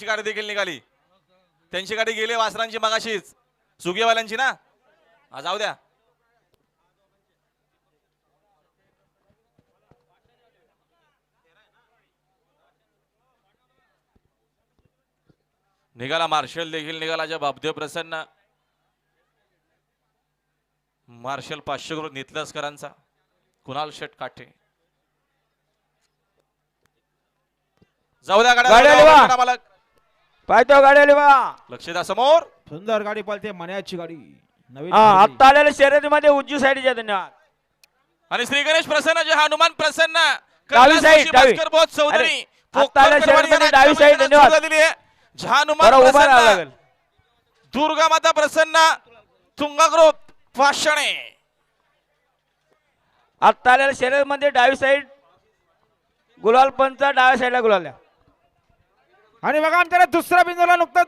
त्यांची गाडी देखील निघाली. त्यांची गाडी गेली वासरांची मगाशीच. सुगेवाल्यांची ना? हा जाऊ द्या. निघाला मार्शल देखील निघाला जब अब्देव प्रसन्न. मार्शल पाचशे करून नितलसकरांचा. कुणाल शेट काठे. जाऊ द्या गाड्या, गाड्या जाऊ द्या, लिवा. गाड्या मालक. पाहतो गाडी आली बा लक्ष द्या समोर सुंदर गाडी पळते मण्याची गाडी नवीन हा खरेदी. आत्ता आलेल्या शर्यतीमध्ये उजवी साईडच्या धन्यवाद आणि श्री गणेश प्रसन्न जे हनुमान प्रसन्न डावी कैलास. भास्कर बोध चौधरी आत्ता आल्या पोखरकर डावी आजच्या धन्यवाद. मैदानात दिली आहे. जे हनुमान बरं उभा राहावं प्रसन्न लागेल दुर्गा माता प्रसन्न तुंगाग्रोप पाषाणे आत्ता आलेल्या शर्यतीमध्ये डावी साईड गुलाल पंच डाव्या साईडला गुलाल द्या. आणि बघा आमच्याला दुसरा बिंदूला नुकताच